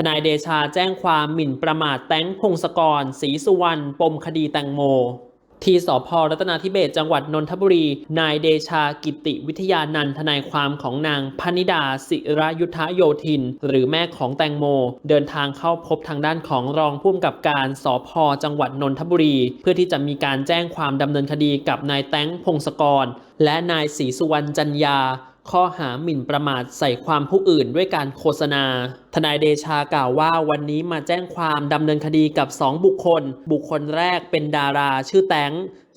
ทนายเดชาแจ้งความหมิ่นประมาทแต้งพงศกรศรีสุวรรณปมคดีแตงโม ที่สพรัตนาธิเบศจังหวัดนนทบุรี นายเดชากิติวิทยานันทนายความของนางพนิดาศิระยุทธโยธิน หรือแม่ของแตงโม เดินทางเข้าพบทางด้านของรองผู้กำกับการสพจังหวัดนนทบุรี เพื่อที่จะมีการแจ้งความดำเนินคดีกับนายแต้งพงศกร และนายศรีสุวรรณจันยา ข้อหาหมิ่นประมาทใส่ความผู้อื่นด้วยการโฆษณาทนายเดชากล่าวว่าวันนี้มาแจ้งความดำเนินคดีกับ 2 บุคคล บุคคลแรกเป็นดาราชื่อแตง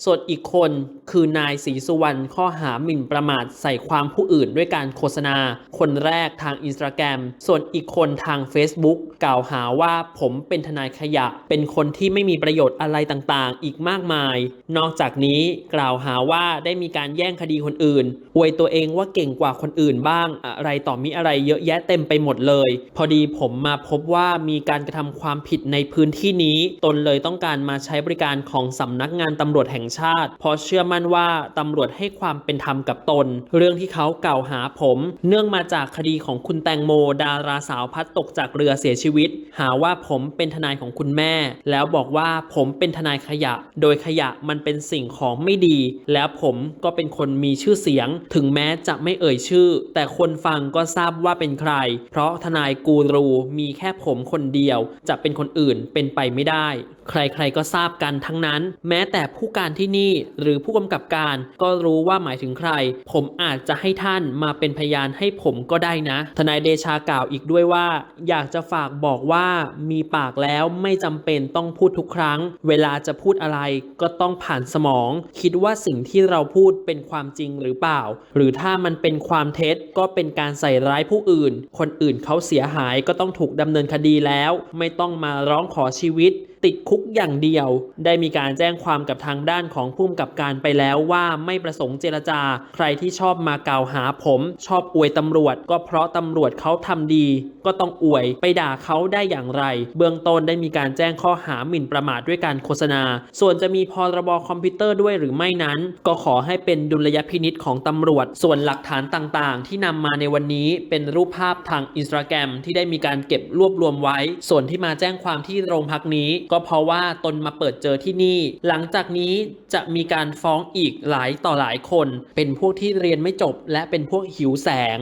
ส่วนอีกคนคือนายศรีสุวรรณข้อหาหมิ่นประมาทใส่ความผู้อื่นด้วยการโฆษณา คนแรกทางอินสตาแกรมส่วนอีกคนทาง Facebook กล่าวหาว่าผมเป็นทนายขยะ เป็นคนที่ไม่มีประโยชน์อะไรต่างๆ อีกมากมาย นอกจากนี้กล่าวหาว่าได้มีการแย่งคดีคนอื่นอวยตัวเองว่าเก่งกว่าคนอื่นบ้างอะไรต่อมีอะไรเยอะแยะเต็มไปหมดเลยพอดีผมมาพบว่ามีการกระทำความผิดในพื้นที่นี้ ตนเลยต้องการมาใช้บริการของสำนักงานตำรวจแห่งชาติ เพราะเชื่อมั่นว่าตำรวจให้ความเป็นธรรมกับตน เรื่องที่เขากล่าวหาผม เนื่องมาจากคดีของคุณแตงโม ดาราสาวพัดตกจากเรือเสียชีวิต หาว่าผมเป็นทนายของคุณแม่ แล้วบอกว่าผมเป็นทนายขยะ โดยขยะมันเป็นสิ่งของไม่ดี แล้วผมก็เป็นคนมีชื่อเสียง ถึงแม้จะไม่เอ่ยชื่อ แต่คนฟังก็ทราบว่าเป็นใคร เพราะทนายกูรูมีแค่ผมคนเดียว จะเป็นคนอื่นเป็นไปไม่ได้ ใครๆก็ทราบกันทั้งนั้น แม้แต่ผู้การที่นี่หรือผู้กำกับการก็รู้ว่าหมายถึงใคร ผมอาจจะให้ท่านมาเป็นพยานให้ผมก็ได้นะ ทนายเดชากล่าวอีกด้วยว่า อยากจะฝากบอกว่ามีปากแล้วไม่จำเป็นต้องพูดทุกครั้ง เวลาจะพูดอะไรก็ต้องผ่านสมอง คิดว่าสิ่งที่เราพูดเป็นความจริงหรือเปล่า หรือถ้ามันเป็นความเท็จก็เป็นการใส่ร้ายผู้อื่น คนอื่นเขาเสียหายก็ต้องถูกดำเนินคดีแล้ว ไม่ต้องมาร้องขอชีวิต ติดคุกอย่างเดียว ได้มีการแจ้งความกับทางด้านของผู้กำกับการไปแล้วว่าไม่ประสงค์เจรจา ใครที่ชอบมากล่าวหาผม ชอบอวยตำรวจ ก็เพราะตำรวจเขาทำดี ก็ต้องอวยไปด่าเขาได้อย่างไร เบื้องต้นได้มีการแจ้งข้อหาหมิ่นประมาทด้วยการโฆษณา ส่วนจะมีพรบคอมพิวเตอร์ด้วยหรือไม่นั้น ก็ขอให้เป็นดุลยพินิษของตำรวจ ส่วนหลักฐานต่างๆ ที่นำมาในวันนี้เป็นรูปภาพทางอินสตาแกรมที่ได้มีการเก็บรวบรวมไว้ ส่วนที่มาแจ้งความที่โรงพักนี้ก็เพราะว่าตนมาเปิดเจอที่นี่ หลังจากนี้จะมีการฟ้องอีกหลายต่อหลายคน เป็นพวกที่เรียนไม่จบและเป็นพวกหิวแสง